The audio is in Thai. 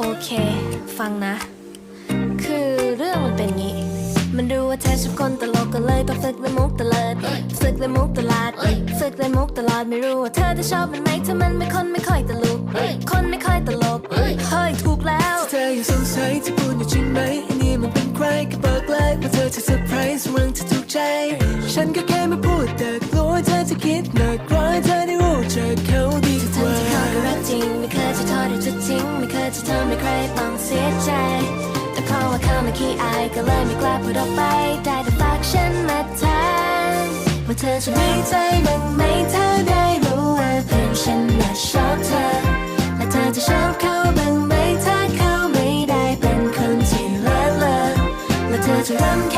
โอเค ฟังนะ คือเรื่องมันเป็นงี้ มันรู้ว่าเธอชอบคนตลกก็เลยต้องฝึกเลยมุกตลอดฝึกเลยมุกตลาดฝึกเลยมุกตลอดไม่รู้ว่าเธอจะชอบมันไหมถ้ามันไม่คนไม่ค่อยตลกคนไม่ค่อยตลกเฮ้ยถูกแล้ว เธอยังสงสัยที่พูดอยู่จริงไหมอันนี้มันเป็นใครก็บอกเลยว่าเธอจะเซอร์ไพรส์เรื่องที่ถูกใจ ฉันก็แค่มาพูดแต่กลัวเธอจะคิดหนัก จะทิ้งไม่เคยจะทำให้ใครต้องเสียใจ แต่เพราะว่าเขาไม่ขี้อายก็เลยไม่กล้าพูดออกไป ได้แต่ฝากฉันมาถามว่าเธอจะมีใจบ้างไหมเธอได้รู้ว่าเพื่งฉันน่ะชอบเธอ และเธอจะชอบเขาบ้างไหมถ้าเขาไม่ได้เป็นคนที่เลิศเลอและเธอจะรำคา